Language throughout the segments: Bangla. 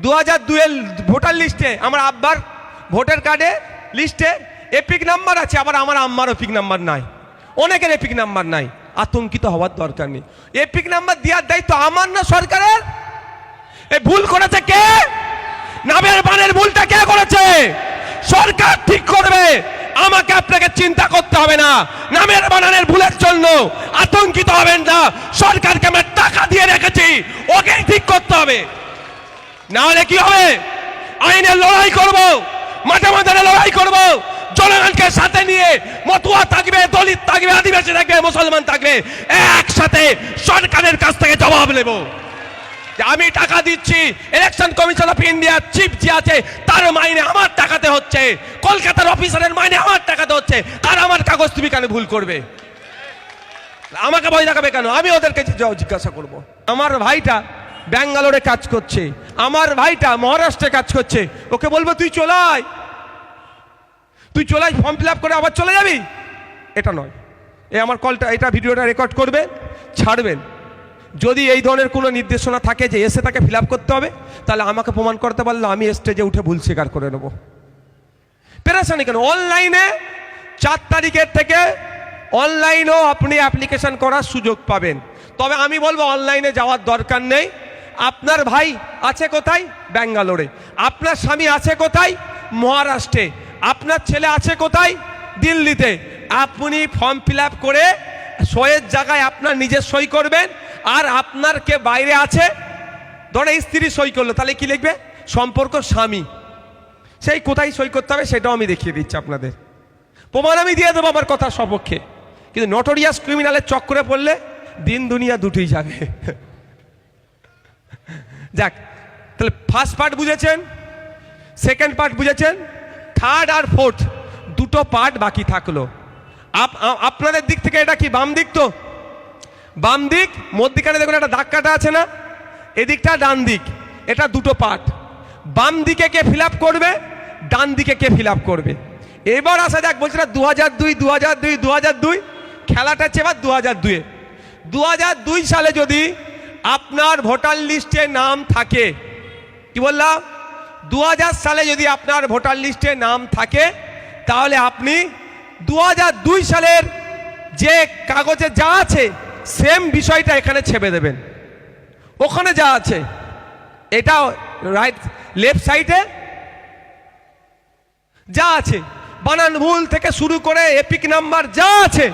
দু হাজার দুয়ের ভোটার লিস্টে আমার আব্বার ভোটার কার্ডে লিস্টে এপিক নাম্বার আছে, আবার আমার আম্মার এপিক নাম্বার নাই। অনেকের এপিক নাম্বার নাই। আতঙ্কিত হওয়ার দরকার নেই। এপিক নাম্বার দেওয়ার দায়িত্ব আমার না সরকারের? এ ভুল করেছে কে? নামের বানের ভুলটা কে করেছে? সরকার ঠিক করবে। আমাকে আপনাকে চিন্তা করতে হবে না। নামের বানানের ভুলের জন্য আতঙ্কিত হবেন না। সরকারকে আমরা টাকা দিয়ে রেখেছি। ওকেই ঠিক করতে হবে। না হলে কি হবে? আইনের লড়াই করব মাঠে মাঠে লড়াই করব। জনগণকে সাথে নিয়ে মতুয়া থাকবে, দলিত থাকবে, আদিবাসী থাকবে, মুসলমান থাকবে, একসাথে সরকারের কাছ থেকে জবাব নেব। আমি টাকা দিচ্ছি election commission of India chief যে আছে, তার মাইনে আমার টাকাতে হচ্ছে। কলকাতার অফিসারের মাইনে আমার টাকাতে হচ্ছে। আর আমার কাগজ তুমি কেন ভুল করবে? আমাকে ভয় দেখাবে কেন? আমি ওদেরকে জিজ্ঞাসা করব। আমার ভাইটা ব্যাঙ্গালোরে কাজ করছে। আমার ভাইটা মহারাষ্ট্রে কাজ করছে। ওকে বলব, তুই চলাই তুই চলাই ফর্ম ফিল করে আবার চলে যাবি? এটা নয়। এ আমার কলটা, এটা ভিডিওটা রেকর্ড করবে, ছাড়বেন। যদি এই ধরনের কোনো নির্দেশনা থাকে যে এসে তাকে ফিল করতে হবে, তাহলে আমাকে প্রমাণ করতে পারলে আমি স্টেজে উঠে ভুল স্বীকার করে নেব। পেরেশানি কেন? অনলাইনে চার তারিখের থেকে অনলাইনেও আপনি অ্যাপ্লিকেশন করার সুযোগ পাবেন। তবে আমি বলব, অনলাইনে যাওয়ার দরকার নেই। আপনার ভাই আছে কোথায়? ব্যাঙ্গালোরে। আপনার স্বামী আছে কোথায়? মহারাষ্ট্রে। আপনার ছেলে আছে কোথায়? দিল্লিতে। আপনি ফর্ম ফিল করে সইয়ের জায়গায় আপনার নিজের সই করবেন, আর আপনার কে বাইরে আছে? ধরে স্ত্রী সই করল, তাহলে কি লিখবে? সম্পর্ক স্বামী। সেই কোথায় সই করতে হবে সেটাও আমি দেখিয়ে দিচ্ছি আপনাদের। প্রমাণ আমি দিয়ে দেবো আমার কথার সপক্ষে। কিন্তু নটোরিয়াস ক্রিমিনালের চক্করে পড়লে দিন দুনিয়া দুটোই যাবে। যাক, তাহলে ফার্স্ট পার্ট বুঝেছেন? সেকেন্ড পার্ট বুঝেছেন? থার্ড আর ফোর্থ দুটো পার্ট বাকি থাকল। আপ- আপনাদের দিক থেকে এটা কি, বাম দিক তো? বাম দিক, মধ্যিখানে দেখুন একটা দাগ কাটা আছে না? এদিকটা ডান দিক, এটা দুটো পার্ট বাম দিকে কে ফিল করবে? ডান দিকে কে ফিল করবে? এবার আসা যাক, বলছি না দু হাজার দুই দু হাজার দুই দু হাজার দুই, খেলাটা হচ্ছে এবার দু হাজার দুয়ে দু হাজার দুই সালে যদি আপনার ভোটার লিস্টে নাম থাকে। কি বললাম দু হাজার সালে যদি আপনার ভোটার লিস্টে নাম থাকে, তাহলে আপনি দু দুই সালের যে কাগজে যা আছে, সেম বিষয়টা এখানে ছেপে দেবেন। ওখানে যা আছে, এটা রাইট লেফট সাইডে যা আছে বানান ভুল থেকে শুরু করে এপিক নাম্বার যা আছে,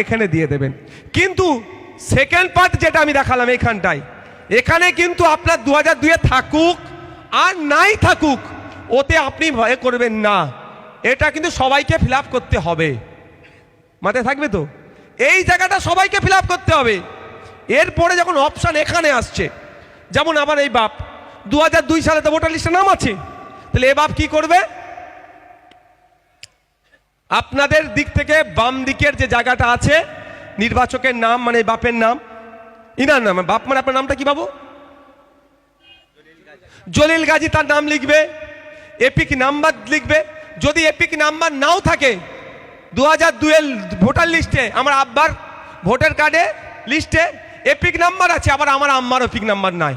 এখানে দিয়ে দেবেন। কিন্তু সেকেন্ড পার্ট যেটা আমি দেখালাম এখানটায়। এখানে কিন্তু আপনার দু হাজার দুয়ে থাকুক আর নাই থাকুক, ওতে আপনি ভয় করবেন না। এটা কিন্তু সবাইকে ফিল করতে হবে। মাথায় থাকবে তো? এই জায়গাটা সবাইকে ফিল করতে হবে। এরপরে যখন অপশান এখানে আসছে, যেমন আমার এই বাপ দু দুই সালে তো ভোটার লিস্টে নাম আছে। তাহলে এ বাপ কি করবে? আপনাদের দিক থেকে বাম দিকের যে জায়গাটা আছে নির্বাচকের নাম মানে বাপের নাম? ইনার নাম, বাপ মানে আপনার নামটা কি বাবু? জলিল গাজী তার নাম লিখবে, এপিক নাম্বার লিখবে। যদি এপিক নাম্বার নাও থাকে দু হাজার দুয়ের ভোটার লিস্টে, আমার আব্বার ভোটার কার্ডে লিস্টে এপিক নাম্বার আছে, আবার আমার আম্মার এপিক নাম্বার নাই।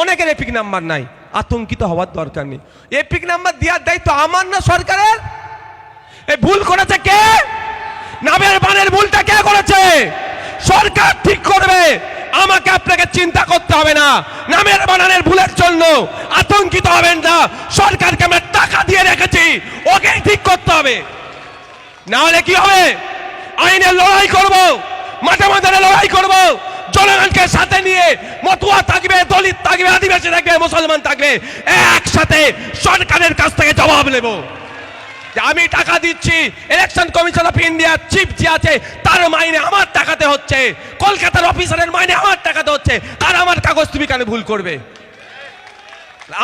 অনেকের এপিক নাম্বার নাই, আতঙ্কিত হওয়ার দরকার নেই। এপিক নাম্বার দেওয়ার দায়িত্ব আমার না সরকারের? এ ভুল করেছে কে? নামের বানের ভুলটা কে করেছে? সরকার ঠিক করবে। আমাকে আপনাকে চিন্তা করতে হবে না। নামের বানানের ভুলের জন্য আতঙ্কিত হবেন না। সরকারকে আমরা টাকা দিয়ে রেখেছি। ওকেই ঠিক করতে হবে। না হলে কি হবে? আইনের লড়াই করব। মাঠে মাঠে লড়াই করব। জনগণকে সাথে নিয়ে মতুয়া থাকবে, দলিত থাকবে, আদিবাসী থাকবে, মুসলমান থাকবে। একসাথে সরকারের কাছ থেকে জবাব নেব। যে আমি টাকা দিচ্ছি election commission of India chief যে আছে, তার মাইনে আমার টাকাতে হচ্ছে। কলকাতার অফিসারের মাইনে আমার টাকাতে হচ্ছে। আর আমার কাগজ তুমি কেন ভুল করবে?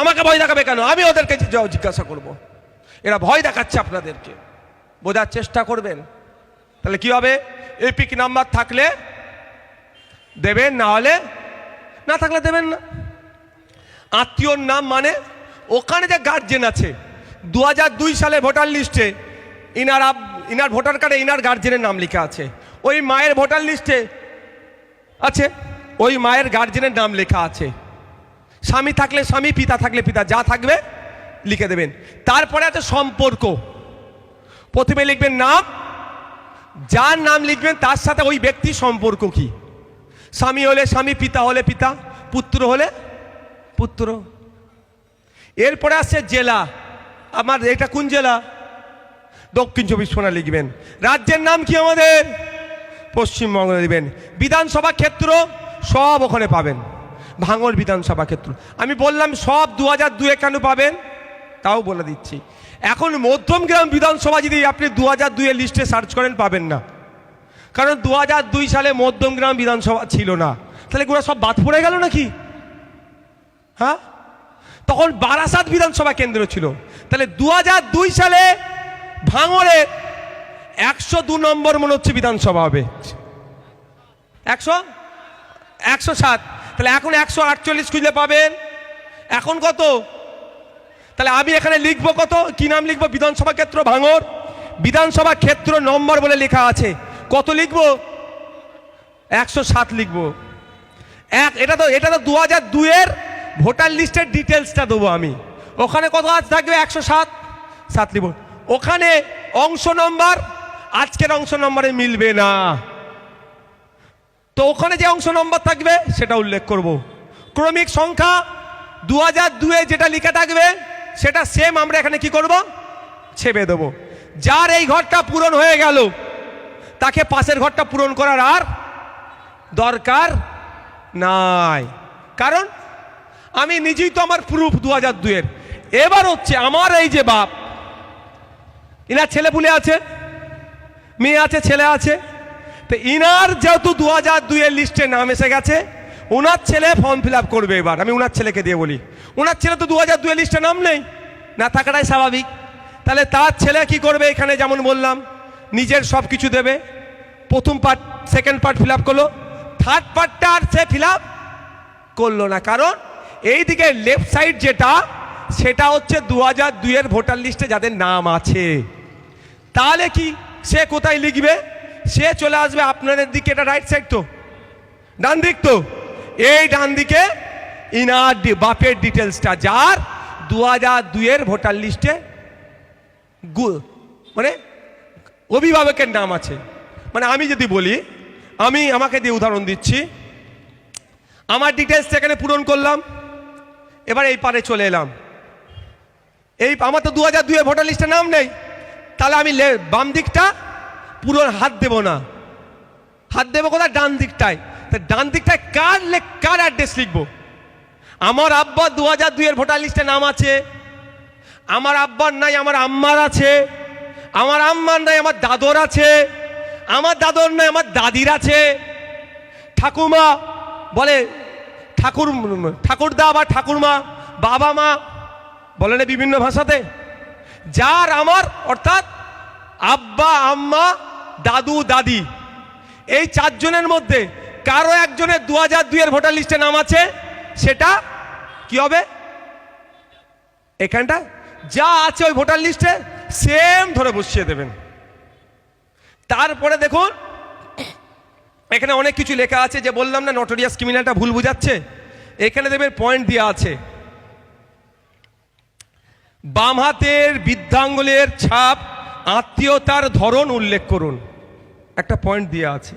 আমাকে ভয় দেখাবে কেন? আমি ওদেরকে জিজ্ঞাসা করব। এরা ভয় দেখাচ্ছে আপনাদেরকে। বোঝার চেষ্টা করবেন। তাহলে কি হবে? এপিক নাম্বার থাকলে দেবেন, না হলে না থাকলে দেবেন না। আত্মীয়র নাম মানে ওখানে যে গার্জেন আছে দু সালে ভোটার লিস্টে ইনার আব- ইনার ভোটার কার্ডে ইনার গার্জেনের নাম লেখা আছে। ওই মায়ের ভোটার লিস্টে আছে। ওই মায়ের গার্জেনের নাম লেখা আছে। স্বামী থাকলে স্বামী, পিতা থাকলে পিতা, যা থাকবে লিখে দেবেন। তারপরে আছে সম্পর্ক। প্রথমে লিখবেন নাম, যার নাম লিখবেন তার সাথে ওই ব্যক্তির সম্পর্ক কি? স্বামী হলে স্বামী, পিতা হলে পিতা, পুত্র হলে পুত্র। এরপরে আসছে জেলা। আমার এটা কোন জেলা? দক্ষিণ চব্বিশ পরগনা লিখবেন। রাজ্যের নাম কি আমাদের? পশ্চিমবঙ্গ লিখবেন। বিধানসভা ক্ষেত্র সব ওখানে পাবেন। ভাঙর বিধানসভা ক্ষেত্র। আমি বললাম সব দু হাজার দুয়ে কেন পাবেন, তাও বলে দিচ্ছি। এখন মধ্যমগ্রাম বিধানসভা যদি আপনি দু হাজার দুয়ে লিস্টে সার্চ করেন, পাবেন না। কারণ দু হাজার দুই সালে মধ্যমগ্রাম বিধানসভা ছিল না। তাহলে গোড়া সব বাদ পড়ে গেল নাকি? হ্যাঁ? তখন বারাসাত বিধানসভা কেন্দ্র ছিল। তাহলে দু দুই সালে ভাঙড়ে একশো দু নম্বর মনে হচ্ছে বিধানসভা হবে। একশো? একশো সাত। তাহলে এখন একশো আটচল্লিশ খুঁজলে পাবেন। এখন কত? তাহলে আমি এখানে লিখব কত? কি নাম লিখব? বিধানসভা ক্ষেত্র ভাঙর বিধানসভা ক্ষেত্র নম্বর বলে লেখা আছে। কত লিখব? একশো সাত লিখব। এক, এটা তো এটা তো দু হাজার দুয়ের ভোটার লিস্টের ডিটেলসটা দেবো আমি। ওখানে কত আজ থাকবে? একশো সাত? সাত লিখব ওখানে অংশ নম্বর, আজকের অংশ নম্বরে মিলবে না। তো ওখানে যে অংশ নম্বর থাকবে, সেটা উল্লেখ করব। ক্রমিক সংখ্যা দু হাজার দুয়ে যেটা লিখে থাকবে, সেটা সেম আমরা এখানে কি করব? ছেপে দেবো। যার এই ঘরটা পূরণ হয়ে গেল, তাকে পাশের ঘরটা পূরণ করার আর দরকার নাই। কারণ আমি নিজেই তো আমার প্রুফ দু হাজার দুয়ের এবার হচ্ছে আমার এই যে বাপ, ইনার ছেলে পুলে আছে, মেয়ে আছে, ছেলে আছে, তো ইনার যেহেতু দু হাজার দুইয়ের লিস্টে নাম এসে গেছে ওনার ছেলে ফর্ম ফিল করবে এবার, আমি ওনার ছেলেকে দিয়ে বলি। ওনার ছেলে তো দু হাজার দুইয়ের লিস্টে নাম নেই, না থাকাটাই স্বাভাবিক। তাহলে তার ছেলে কি করবে এখানে যেমন বললাম, নিজের সব কিছু দেবে, প্রথম part second part fill up করল থার্ড পার্টটা আর সে ফিল করল না। কারণ এই দিকে লেফট সাইড যেটা, সেটা হচ্ছে দু হাজার দুইয়ের ভোটার লিস্টে যাদের নাম আছে। তাহলে কি সে কোথায় লিখবে? সে চলে আসবে আপনাদের দিকে, এটা রাইট সাইড তো। ডান দিক তো। এই ডান দিকে ইনার বাপের ডিটেলসটা যার দু হাজার দুইয়ের ভোটার লিস্টে মানে অভিভাবকের নাম আছে। মানে আমি যদি বলি, আমি আমাকে দিয়ে উদাহরণ দিচ্ছি। আমার ডিটেলস এখানে পূরণ করলাম। এবার এই পারে চলে এলাম। এই আমার তো দু হাজার দুয়ে ভোটার লিস্টে নাম নেই। তাহলে আমি বাম দিকটা পুরো হাত দেব না। হাত দেবো কোথায়? ডান দিকটায়। তা ডান দিকটায় কার লে- কার অ্যাড্রেস লিখব? আমার আব্বা দু হাজার দুইয়ের ভোটার লিস্টে নাম আছে। আমার আব্বার নাই, আমার আম্মার আছে। আমার আম্মার নাই, আমার দাদর আছে। আমার দাদর নাই, আমার দাদির আছে। ঠাকুমা বলে ঠাকুর, ঠাকুরদা বা ঠাকুরমা, বাবা মা, বলে না বিভিন্ন ভাষাতে? যার আমার, অর্থাৎ আব্বা, আম্মা, দাদু, দাদি। এই চারজনের মধ্যে কারও একজনের দু হাজার দুইয়ের ভোটার লিস্টে নাম আছে, সেটা কি হবে? এখানটা? যা আছে ওই ভোটার লিস্টে, সেম ধরে বসিয়ে দেবেন। তারপরে দেখুন এখানে অনেক কিছু লেখা আছে যে বললাম না নটোরিয়াস ক্রিমিনালটা ভুল বুঝাচ্ছে? এখানে দেবেন পয়েন্ট দেওয়া আছে। বাম হাতের বৃদ্ধাঙ্গুলের ছাপ, আত্মীয়তার ধরন উল্লেখ করুন। একটা পয়েন্ট দেওয়া আছে।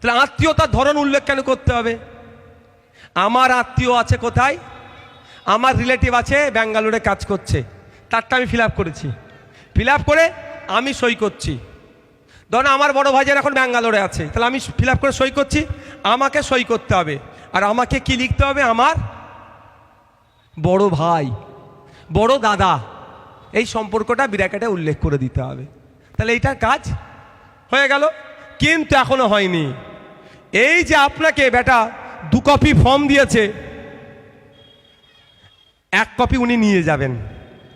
তাহলে আত্মীয়তার ধরন উল্লেখ কেন করতে হবে? আমার আত্মীয় আছে কোথায়? আমার রিলেটিভ আছে, ব্যাঙ্গালোরে কাজ করছে। তারটা আমি ফিল করেছি। ফিল করে আমি সই করছি। ধরুন আমার বড় ভাইজান এখন ব্যাঙ্গালোরে আছে, তাহলে আমি ফিল করে সই করছি, আমাকে সই করতে হবে। আর আমাকে কি লিখতে হবে? আমার বড় ভাই, বড় দাদা, এই সম্পর্কটা বিরাকাটে উল্লেখ করে দিতে হবে। তাহলে এইটার কাজ হয়ে গেল, কিন্তু এখনও হয়নি। এই যে আপনাকে বেটা দু কপি ফর্ম দিয়েছে, এক কপি উনি নিয়ে যাবেন,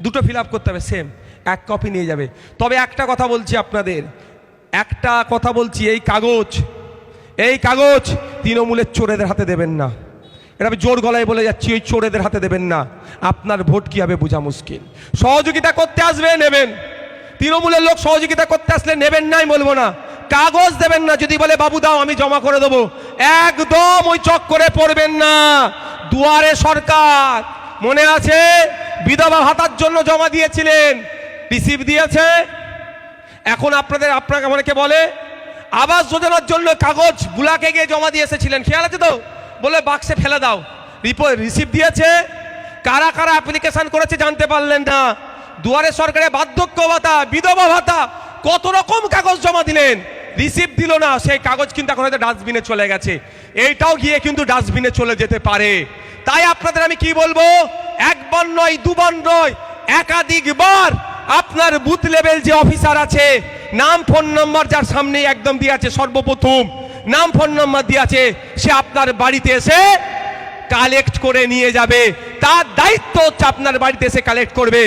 দুটো ফিল করতে হবে সেম এক কপি নিয়ে যাবে। তবে একটা কথা বলছি আপনাদের একটা কথা বলছি, এই কাগজ এই কাগজ তৃণমূলের চোরেদের হাতে দেবেন না। এটা আমি জোর গলায় বলে যাচ্ছি ওই চোরেদের হাতে দেবেন না। আপনার ভোট কি হবে বোঝা মুশকিল। সহযোগিতা করতে আসবে নেবেন। তৃণমূলের লোক সহযোগিতা করতে আসলে নেবেন নাই বলব না। কাগজ দেবেন না, যদি বলে, বাবু দাও, আমি জমা করে দেবো। একদম ওই চক করে পড়বেন না। দুয়ারে সরকার, মনে আছে? বিধবা ভাতার জন্য জমা দিয়েছিলেন। রিসিভ দিয়েছে? এখন আপনাদের, আপনাকে অনেকে বলে? আবাস যোজনার জন্য কাগজ বুলাকে গিয়ে জমা দিয়ে এসেছিলেন। খেয়াল আছে তো? বলে বাক্সে ফেলে দাও। রিপোর্ট রিসিভ দিয়েছে। কারা কারা অ্যাপ্লিকেশন করেছে জানতে পারলেন না। দুয়ারে সরকারে বার্ধক্য ভাতা, বিধবা ভাতা, কত রকম কাগজ জমা দিলেন? রিসিভ দিল না। সেই কাগজ কিন্তু এখন হয়তো ডাস্টবিনে চলে গেছে। এইটাও গিয়ে কিন্তু ডাস্টবিনে চলে যেতে পারে। তাই আপনাদের আমি কি বলব? একবার নয়, দুবার নয়, একাধিকবার আপনার বুথ লেভেল যে অফিসার আছে, নাম ফোন নাম্বার যার সামনে একদম দিয়ে আছে, সর্বপ্রথম নাম ফোন নাম্বার দিয়ে আছে, সে আপনার বাড়িতে এসে কালেক্ট করে নিয়ে যাবে। তার দায়িত্ব হচ্ছে আপনার বাড়িতে এসে কালেক্ট করবে।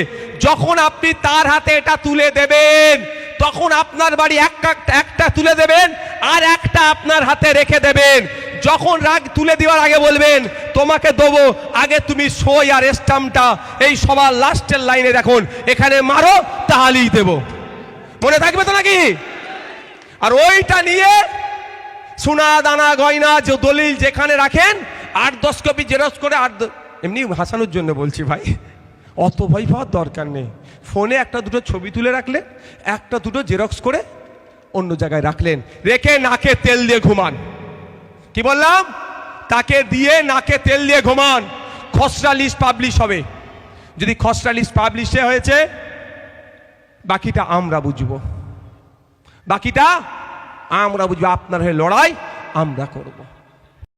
যখন আপনি তার হাতে এটা তুলে দেবেন, তখন আপনার বাড়ি একটা একটা তুলে দেবেন আর একটা আপনার হাতে রেখে দেবেন। যখন রাগ তুলে দেওয়ার আগে বলবেন, তোমাকে দেবো, আগে তুমি সই আর স্টাম্পটা, এই সবার লাস্টের লাইনে দেখুন, এখানে মারো, তাহলেই দেব। মনে থাকবে তো নাকি? আর ওইটা নিয়ে সোনা, দানা, গয়না, যে দলিল যেখানে রাখেন, আট দশ কপি জেরক্স করে আট এমনি হাসানোর জন্য বলছি ভাই, অত ভয় পাওয়ার দরকার নেই। ফোনে একটা দুটো ছবি তুলে রাখলে একটা দুটো জেরক্স করে অন্য জায়গায় রাখলেন। রেখে নাকে তেল দিয়ে ঘুমান। কি বললাম? তাকে দিয়ে নাকে তেল দিয়ে ঘুমান। খসড়া লিস্ট পাবলিশ হবে। যদি খসড়া লিস্ট পাবলিশে হয়েছে, বাকিটা আমরা বুঝব। বাকিটা আমরা বুঝব। আপনার হয়ে লড়াই আমরা করব।